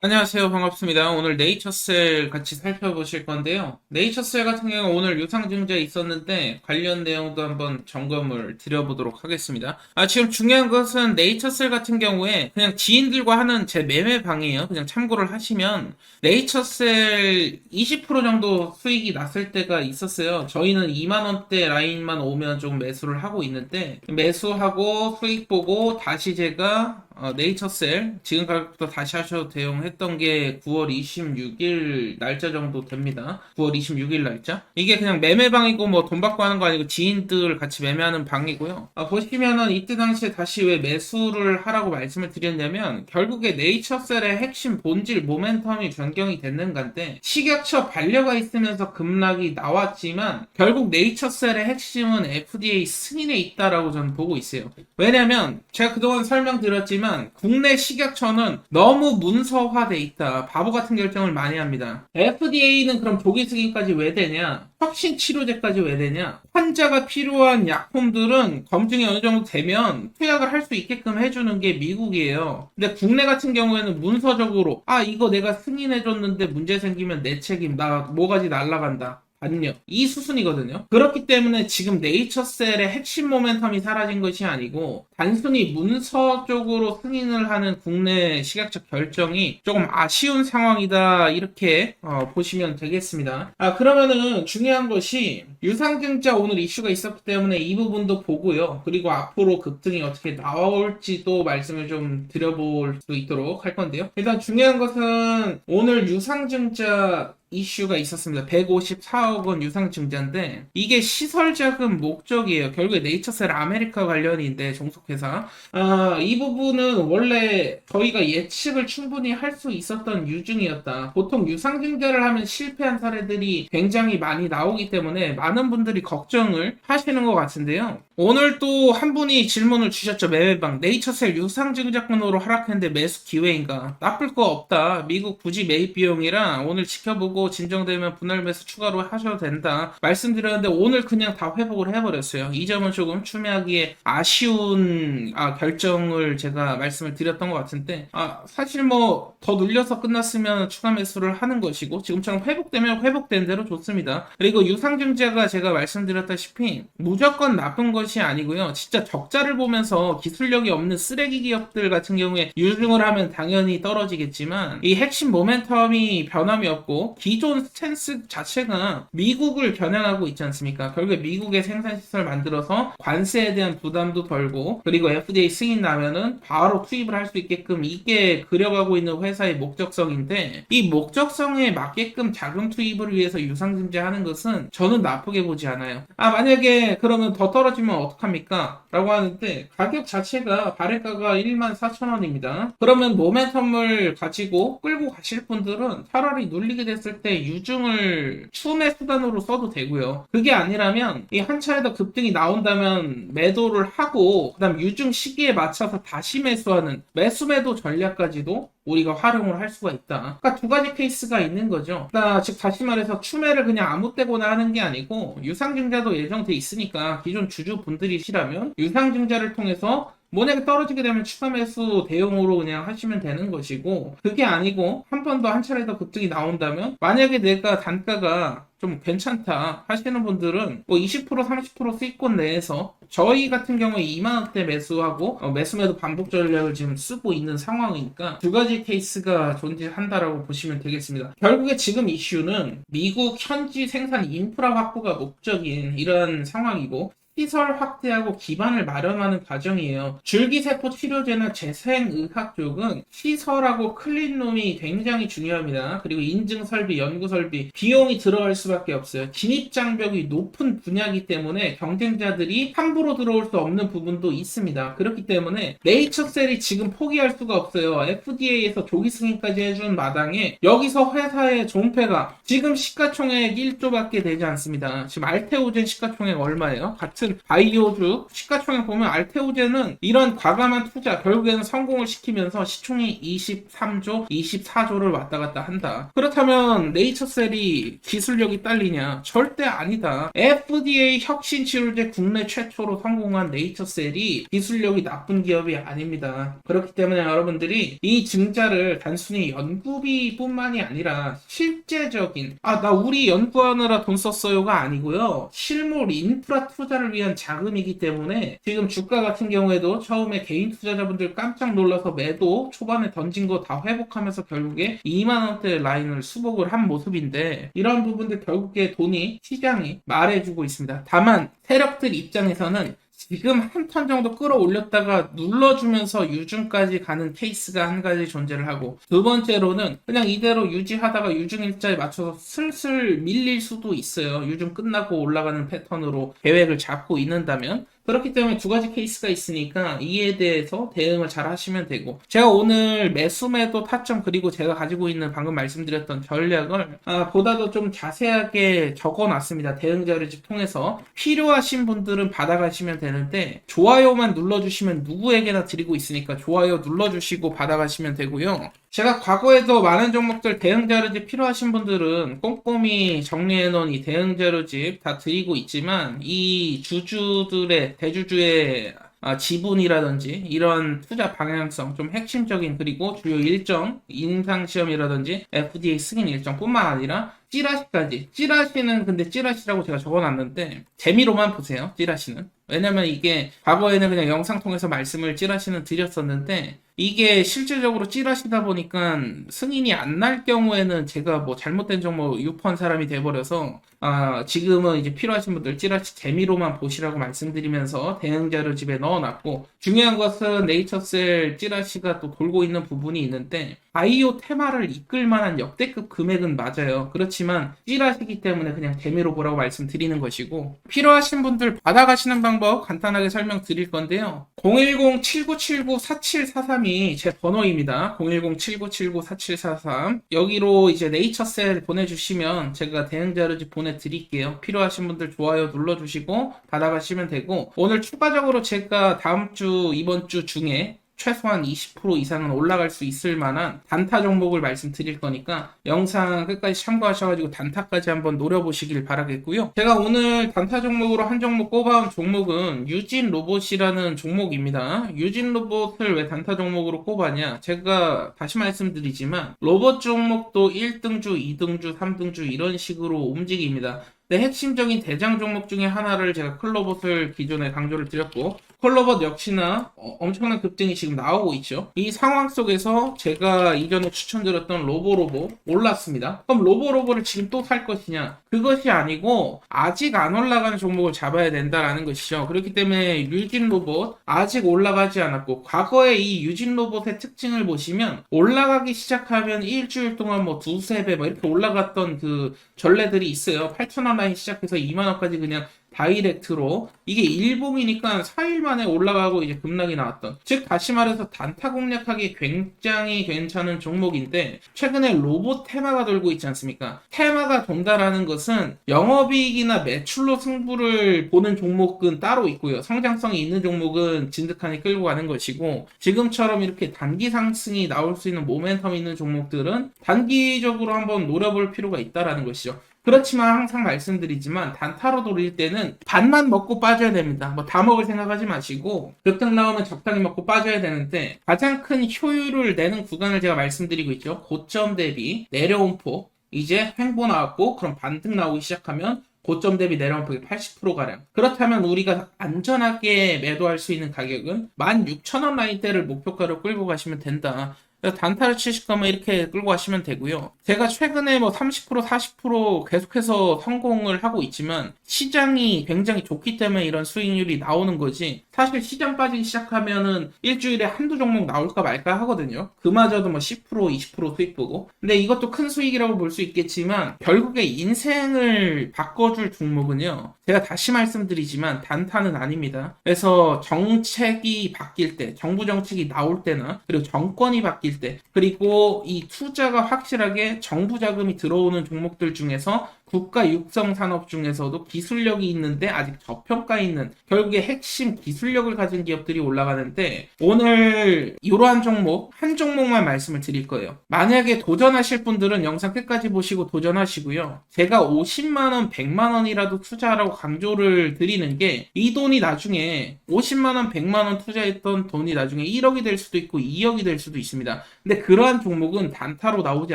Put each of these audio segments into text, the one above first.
안녕하세요. 반갑습니다. 오늘 네이처셀 같이 살펴보실 건데요. 네이처셀 같은 경우 오늘 유상증자 있었는데 관련 내용도 한번 점검을 드려보도록 하겠습니다. 아, 지금 중요한 것은 네이처셀 같은 경우에 그냥 지인들과 하는 제 매매방이에요. 그냥 참고를 하시면 네이처셀 20% 정도 수익이 났을 때가 있었어요. 저희는 2만원대 라인만 오면 좀 매수를 하고 있는데 매수하고 수익 보고 다시 제가 어, 네이처셀 지금 가격부터 다시 하셔도 대용했던 게 9월 26일 날짜 정도 됩니다. 9월 26일 날짜. 이게 그냥 매매방이고 뭐 돈 받고 하는 거 아니고 지인들 같이 매매하는 방이고요. 아, 보시면은 이때 당시에 다시 왜 매수를 하라고 말씀을 드렸냐면 결국에 네이처셀의 핵심 본질 모멘텀이 변경이 됐는 건데 식약처 반려가 있으면서 급락이 나왔지만 결국 네이처셀의 핵심은 FDA 승인에 있다라고 저는 보고 있어요. 왜냐면 제가 그동안 설명드렸지만 국내 식약처는 너무 문서화돼 있다. 바보 같은 결정을 많이 합니다. FDA는 그럼 조기 승인까지 왜 되냐? 혁신 치료제까지 왜 되냐? 환자가 필요한 약품들은 검증이 어느 정도 되면 투약을 할 수 있게끔 해주는 게 미국이에요. 근데 국내 같은 경우에는 문서적으로 아 이거 내가 승인해줬는데 문제 생기면 내 책임 나 뭐가지 날라간다. 아니요. 이 수순이거든요. 그렇기 때문에 지금 네이처셀의 핵심 모멘텀이 사라진 것이 아니고 단순히 문서 쪽으로 승인을 하는 국내 식약처 결정이 조금 아쉬운 상황이다 이렇게 어, 보시면 되겠습니다. 아 그러면은 중요한 것이 유상증자 오늘 이슈가 있었기 때문에 이 부분도 보고요. 그리고 앞으로 급등이 어떻게 나올지도 말씀을 좀 드려볼 수 있도록 할 건데요. 일단 중요한 것은 오늘 유상증자 이슈가 있었습니다. 154억 원 유상 증자인데 이게 시설 자금 목적이에요. 결국에 네이처셀 아메리카 관련인데 종속회사 아, 이 부분은 원래 저희가 예측을 충분히 할 수 있었던 유증이었다. 보통 유상 증자를 하면 실패한 사례들이 굉장히 많이 나오기 때문에 많은 분들이 걱정을 하시는 것 같은데요. 오늘 또 한 분이 질문을 주셨죠. 매매방 네이처셀 유상 증자권으로 하락했는데 매수 기회인가? 나쁠 거 없다. 미국 부지 매입 비용이랑 오늘 지켜보고 진정되면 분할 매수 추가로 하셔도 된다. 말씀드렸는데 오늘 그냥 다 회복을 해버렸어요. 이 점은 조금 추미하기에 아쉬운 아, 결정을 제가 말씀을 드렸던 것 같은데 아, 사실 뭐 더 눌려서 끝났으면 추가 매수를 하는 것이고 지금처럼 회복되면 회복된 대로 좋습니다. 그리고 유상증자가 제가 말씀드렸다시피 무조건 나쁜 것이 아니고요. 진짜 적자를 보면서 기술력이 없는 쓰레기 기업들 같은 경우에 유증을 하면 당연히 떨어지겠지만 이 핵심 모멘텀이 변함이 없고 기존 스탠스 자체가 미국을 겨냥하고 있지 않습니까? 결국에 미국의 생산시설 만들어서 관세에 대한 부담도 덜고 그리고 FDA 승인 나면은 바로 투입을 할 수 있게끔 이게 그려가고 있는 회사의 목적성인데 이 목적성에 맞게끔 자금 투입을 위해서 유상증자하는 것은 저는 나쁘게 보지 않아요. 아 만약에 그러면 더 떨어지면 어떡합니까? 라고 하는데 가격 자체가 발행가가 14,000원입니다. 그러면 모멘텀을 가지고 끌고 가실 분들은 차라리 눌리게 됐을 때 유증을 추매 수단으로 써도 되고요. 그게 아니라면 이 한 차례 더 급등이 나온다면 매도를 하고 그다음 유증 시기에 맞춰서 다시 매수하는 매수 매도 전략까지도 우리가 활용을 할 수가 있다. 그러니까 두 가지 케이스가 있는 거죠. 그러니까 즉 다시 말해서 추매를 그냥 아무 때거나 하는 게 아니고 유상증자도 예정돼 있으니까 기존 주주분들이시라면 유상증자를 통해서 만약에 떨어지게 되면 추가 매수 대용으로 그냥 하시면 되는 것이고 그게 아니고 한 번 더 한 차례 더 급등이 나온다면 만약에 내가 단가가 좀 괜찮다 하시는 분들은 뭐 20% 30% 수익권 내에서 저희 같은 경우에 2만 원대 매수하고 어, 매수 매도 반복 전략을 지금 쓰고 있는 상황이니까 두 가지 케이스가 존재한다라고 보시면 되겠습니다. 결국에 지금 이슈는 미국 현지 생산 인프라 확보가 목적인 이런 상황이고 시설 확대하고 기반을 마련하는 과정이에요. 줄기세포 치료제나 재생의학 쪽은 시설하고 클린룸이 굉장히 중요합니다. 그리고 인증 설비, 연구 설비, 비용이 들어갈 수밖에 없어요. 진입 장벽이 높은 분야이기 때문에 경쟁자들이 함부로 들어올 수 없는 부분도 있습니다. 그렇기 때문에 네이처셀이 지금 포기할 수가 없어요. FDA에서 조기 승인까지 해준 마당에 여기서 회사의 존폐가 지금 시가총액 1조밖에 되지 않습니다. 지금 알테오젠 시가총액 얼마예요? 같은 같은 바이오주 시가총액 보면 알테오제는 이런 과감한 투자 결국에는 성공을 시키면서 시총이 23조, 24조를 왔다 갔다 한다. 그렇다면 네이처셀이 기술력이 딸리냐? 절대 아니다. FDA 혁신 치료제 국내 최초로 성공한 네이처셀이 기술력이 나쁜 기업이 아닙니다. 그렇기 때문에 여러분들이 이 증자를 단순히 연구비뿐만이 아니라 실제적인 아 나 우리 연구하느라 돈 썼어요가 아니고요. 실물 인프라 투자를 위한 자금이기 때문에 지금 주가 같은 경우에도 처음에 개인 투자자분들 깜짝 놀라서 매도 초반에 던진 거 다 회복하면서 결국에 2만 원대 라인을 수복을 한 모습인데 이런 부분들 결국에 돈이 시장이 말해주고 있습니다. 다만 세력들 입장에서는 지금 한 턴 정도 끌어올렸다가 눌러주면서 유증까지 가는 케이스가 한 가지 존재를 하고 두 번째로는 그냥 이대로 유지하다가 유증 일자에 맞춰서 슬슬 밀릴 수도 있어요. 유증 끝나고 올라가는 패턴으로 계획을 잡고 있는다면 그렇기 때문에 두 가지 케이스가 있으니까 이에 대해서 대응을 잘 하시면 되고 제가 오늘 매수 매도 타점 그리고 제가 가지고 있는 방금 말씀드렸던 전략을 아, 보다도 좀 자세하게 적어놨습니다. 대응 자료집 통해서 필요하신 분들은 받아가시면 되는데 좋아요만 눌러주시면 누구에게나 드리고 있으니까 좋아요 눌러주시고 받아가시면 되고요. 제가 과거에도 많은 종목들 대응 자료집 필요하신 분들은 꼼꼼히 정리해 놓은 이 대응 자료집 다 드리고 있지만 이 주주들의 대주주의 아, 지분이라든지 이런 투자 방향성 좀 핵심적인 그리고 주요 일정 인상 시험이라든지 FDA 승인 일정뿐만 아니라 찌라시까지. 찌라시는 근데 찌라시라고 제가 적어놨는데 재미로만 보세요 찌라시는. 왜냐면 이게 과거에는 그냥 영상 통해서 말씀을 찌라시는 드렸었는데 이게 실질적으로 찌라시다 보니까 승인이 안 날 경우에는 제가 뭐 잘못된 정보 유포한 사람이 돼버려서 아 지금은 이제 필요하신 분들 찌라시 재미로만 보시라고 말씀드리면서 대응 자료 집에 넣어놨고 중요한 것은 네이처셀 찌라시가 또 돌고 있는 부분이 있는데 바이오 테마를 이끌 만한 역대급 금액은 맞아요. 그렇지만 찌라시기 때문에 그냥 재미로 보라고 말씀드리는 것이고 필요하신 분들 받아가시는 방법 간단하게 설명드릴 건데요. 010-7979-4743이 제 번호입니다. 010-7979-4743 여기로 이제 네이처셀 보내주시면 제가 대응 자료집 보내드릴게요. 필요하신 분들 좋아요 눌러주시고 받아가시면 되고 오늘 추가적으로 제가 다음 주 이번 주 중에 최소한 20% 이상은 올라갈 수 있을 만한 단타 종목을 말씀드릴 거니까 영상 끝까지 참고하셔가지고 단타까지 한번 노려보시길 바라겠고요. 제가 오늘 단타 종목으로 한 종목 꼽아온 종목은 유진 로봇이라는 종목입니다. 유진 로봇을 왜 단타 종목으로 꼽았냐? 제가 다시 말씀드리지만 로봇 종목도 1등주, 2등주, 3등주 이런 식으로 움직입니다. 네, 핵심적인 대장 종목 중에 하나를 제가 클로봇을 기존에 강조를 드렸고 콜로봇 역시나 어, 엄청난 급등이 지금 나오고 있죠. 이 상황 속에서 제가 이전에 추천드렸던 로보로보 올랐습니다. 그럼 로보로보를 지금 또 살 것이냐? 그것이 아니고 아직 안 올라가는 종목을 잡아야 된다라는 것이죠. 그렇기 때문에 유진 로봇 아직 올라가지 않았고 과거에 이 유진 로봇의 특징을 보시면 올라가기 시작하면 일주일 동안 뭐 두세 배뭐 이렇게 올라갔던 그 전례들이 있어요. 8,000원 라인 시작해서 2만 원까지 그냥 다이렉트로 이게 일봉이니까 4일 만에 올라가고 이제 급락이 나왔던 즉 다시 말해서 단타 공략하기 굉장히 괜찮은 종목인데 최근에 로봇 테마가 돌고 있지 않습니까? 테마가 돈다라는 것은 영업이익이나 매출로 승부를 보는 종목은 따로 있고요. 성장성이 있는 종목은 진득하니 끌고 가는 것이고 지금처럼 이렇게 단기 상승이 나올 수 있는 모멘텀 있는 종목들은 단기적으로 한번 노려볼 필요가 있다라는 것이죠. 그렇지만 항상 말씀드리지만 단타로 돌릴 때는 반만 먹고 빠져야 됩니다. 뭐 다 먹을 생각하지 마시고 급등 나오면 적당히 먹고 빠져야 되는데 가장 큰 효율을 내는 구간을 제가 말씀드리고 있죠. 고점 대비 내려온 폭 이제 횡보 나왔고 그럼 반등 나오기 시작하면 고점 대비 내려온 폭이 80%가량. 그렇다면 우리가 안전하게 매도할 수 있는 가격은 16,000원 라인대를 목표가로 끌고 가시면 된다. 단타를 치실 거면 이렇게 끌고 가시면 되고요. 제가 최근에 뭐 30% 40% 계속해서 성공을 하고 있지만 시장이 굉장히 좋기 때문에 이런 수익률이 나오는 거지. 사실 시장 빠지기 시작하면은 일주일에 한두 종목 나올까 말까 하거든요. 그마저도 뭐 10% 20% 수익 보고. 근데 이것도 큰 수익이라고 볼 수 있겠지만 결국에 인생을 바꿔줄 종목은요. 제가 다시 말씀드리지만 단타는 아닙니다. 그래서 정책이 바뀔 때, 정부 정책이 나올 때나 그리고 정권이 바뀔 때, 그리고 이 투자가 확실하게 정부 자금이 들어오는 종목들 중에서 국가 육성 산업 중에서도 기술력이 있는데 아직 저평가 있는 결국에 핵심 기술력을 가진 기업들이 올라가는데 오늘 이러한 종목 한 종목만 말씀을 드릴 거예요. 만약에 도전하실 분들은 영상 끝까지 보시고 도전하시고요. 제가 50만 원, 100만 원이라도 투자하라고 강조를 드리는 게 이 돈이 나중에 50만 원, 100만 원 투자했던 돈이 나중에 1억이 될 수도 있고 2억이 될 수도 있습니다. 근데 그러한 종목은 단타로 나오지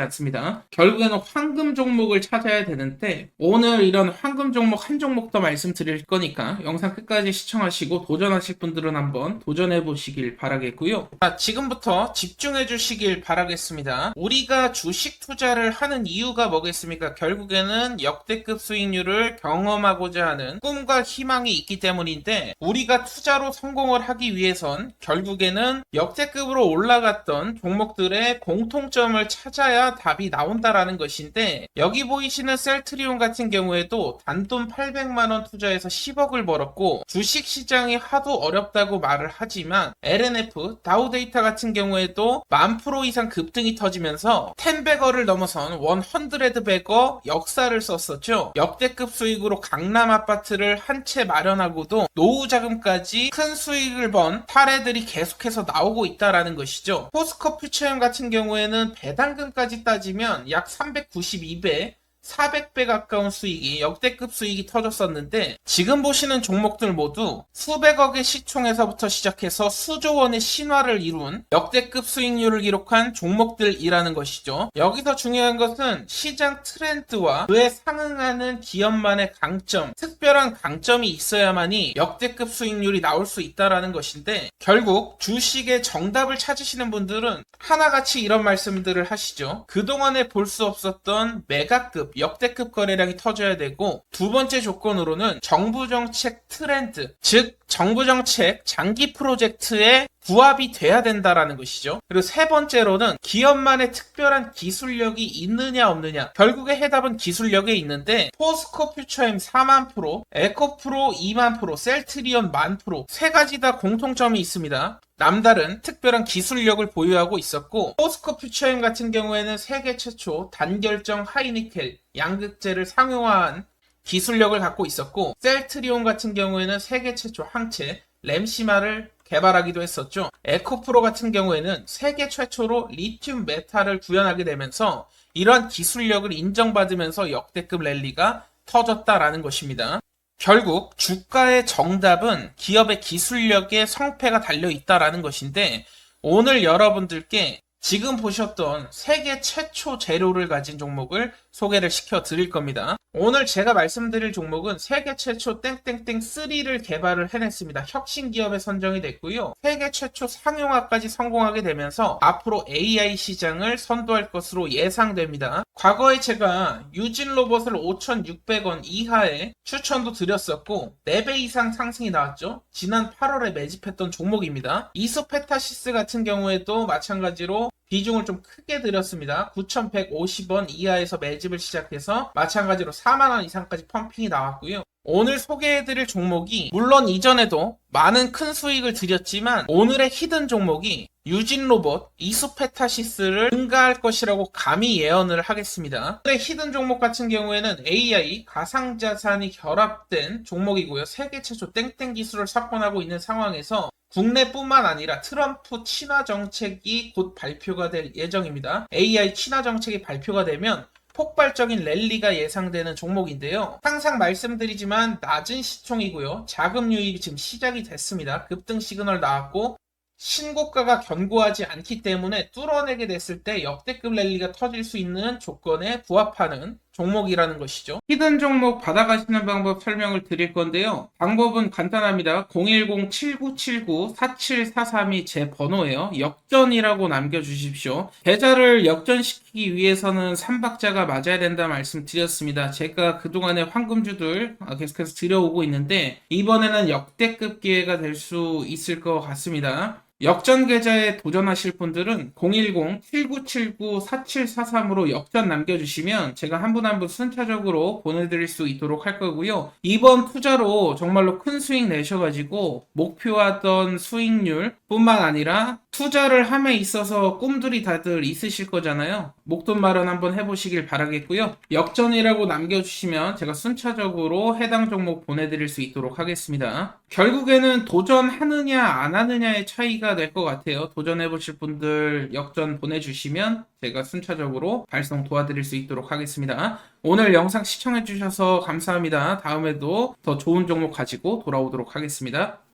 않습니다. 결국에는 황금 종목을 찾아야 되는데 오늘 이런 황금 종목 한 종목 더 말씀드릴 거니까 영상 끝까지 시청하시고 도전하실 분들은 한번 도전해 보시길 바라겠고요. 자, 지금부터 집중해 주시길 바라겠습니다. 우리가 주식 투자를 하는 이유가 뭐겠습니까? 결국에는 역대급 수익률을 경험하고자 하는 꿈과 희망이 있기 때문인데 우리가 투자로 성공을 하기 위해선 결국에는 역대급으로 올라갔던 종목들의 공통점을 찾아야 답이 나온다라는 것인데 여기 보이시는 셀트 리온 같은 경우에도 단돈 800만 원 투자해서 10억을 벌었고 주식 시장이 하도 어렵다고 말을 하지만 LNF 다우데이터 같은 경우에도 만 프로 이상 급등이 터지면서 10베거를 넘어선 100베거 역사를 썼었죠. 역대급 수익으로 강남 아파트를 한 채 마련하고도 노후 자금까지 큰 수익을 번 사례들이 계속해서 나오고 있다라는 것이죠. 포스코 퓨처엠 같은 경우에는 배당금까지 따지면 약 392배 400배 가까운 수익이 역대급 수익이 터졌었는데 지금 보시는 종목들 모두 수백억의 시총에서부터 시작해서 수조 원의 신화를 이룬 역대급 수익률을 기록한 종목들이라는 것이죠. 여기서 중요한 것은 시장 트렌드와 그에 상응하는 기업만의 강점, 특별한 강점이 있어야만이 역대급 수익률이 나올 수 있다라는 것인데 결국 주식의 정답을 찾으시는 분들은 하나같이 이런 말씀들을 하시죠. 그동안에 볼 수 없었던 메가급 역대급 거래량이 터져야 되고 두 번째 조건으로는 정부 정책 트렌드, 즉 정부 정책 장기 프로젝트에 부합이 돼야 된다라는 것이죠. 그리고 세 번째로는 기업만의 특별한 기술력이 있느냐 없느냐. 결국에 해답은 기술력에 있는데 포스코 퓨처엠 4만 프로, 에코프로 2만 프로, 셀트리온 만 프로 세 가지 다 공통점이 있습니다. 남다른 특별한 기술력을 보유하고 있었고 포스코 퓨처엠 같은 경우에는 세계 최초 단결정 하이니켈 양극재를 상용화한 기술력을 갖고 있었고 셀트리온 같은 경우에는 세계 최초 항체 램시마를 개발하기도 했었죠. 에코프로 같은 경우에는 세계 최초로 리튬 메탈을 구현하게 되면서 이러한 기술력을 인정받으면서 역대급 랠리가 터졌다라는 것입니다. 결국 주가의 정답은 기업의 기술력에 성패가 달려 있다라는 것인데 오늘 여러분들께 지금 보셨던 세계 최초 재료를 가진 종목을 소개를 시켜 드릴 겁니다. 오늘 제가 말씀드릴 종목은 세계 최초 땡땡땡 3를 개발을 해냈습니다. 혁신 기업에 선정이 됐고요. 세계 최초 상용화까지 성공하게 되면서 앞으로 AI 시장을 선도할 것으로 예상됩니다. 과거에 제가 유진 로봇을 5,600원 이하에 추천도 드렸었고 4배 이상 상승이 나왔죠. 지난 8월에 매집했던 종목입니다. 이소페타시스 같은 경우에도 마찬가지로 비중을 좀 크게 들였습니다. 9,150원 이하에서 매집을 시작해서 마찬가지로 4만원 이상까지 펌핑이 나왔고요. 오늘 소개해드릴 종목이 물론 이전에도 많은 큰 수익을 드렸지만 오늘의 히든 종목이 유진 로봇 이소페타시스를 능가할 것이라고 감히 예언을 하겠습니다. 오늘의 히든 종목 같은 경우에는 AI 가상자산이 결합된 종목이고요. 세계 최초 땡땡 기술을 석권하고 있는 상황에서 국내뿐만 아니라 트럼프 친화 정책이 곧 발표가 될 예정입니다. AI 친화 정책이 발표가 되면 폭발적인 랠리가 예상되는 종목인데요. 항상 말씀드리지만 낮은 시총이고요. 자금 유입이 지금 시작이 됐습니다. 급등 시그널 나왔고 신고가가 견고하지 않기 때문에 뚫어내게 됐을 때 역대급 랠리가 터질 수 있는 조건에 부합하는 종목이라는 것이죠. 히든 종목 받아가시는 방법 설명을 드릴 건데요. 방법은 간단합니다. 010-7979-4743이 제 번호예요. 역전이라고 남겨주십시오. 계좌를 역전시키기 위해서는 3박자가 맞아야 된다 말씀드렸습니다. 제가 그동안의 황금주들 계속해서 들여오고 있는데 이번에는 역대급 기회가 될 수 있을 것 같습니다. 역전 계좌에 도전하실 분들은 010-7979-4743으로 역전 남겨주시면 제가 한 분 한 분 순차적으로 보내드릴 수 있도록 할 거고요. 이번 투자로 정말로 큰 수익 내셔가지고 목표하던 수익률 뿐만 아니라 투자를 함에 있어서 꿈들이 다들 있으실 거잖아요. 목돈 마련 한번 해보시길 바라겠고요. 역전이라고 남겨주시면 제가 순차적으로 해당 종목 보내드릴 수 있도록 하겠습니다. 결국에는 도전하느냐 안 하느냐의 차이가 될 것 같아요. 도전해보실 분들 역전 보내주시면 제가 순차적으로 발송 도와드릴 수 있도록 하겠습니다. 오늘 영상 시청해주셔서 감사합니다. 다음에도 더 좋은 종목 가지고 돌아오도록 하겠습니다.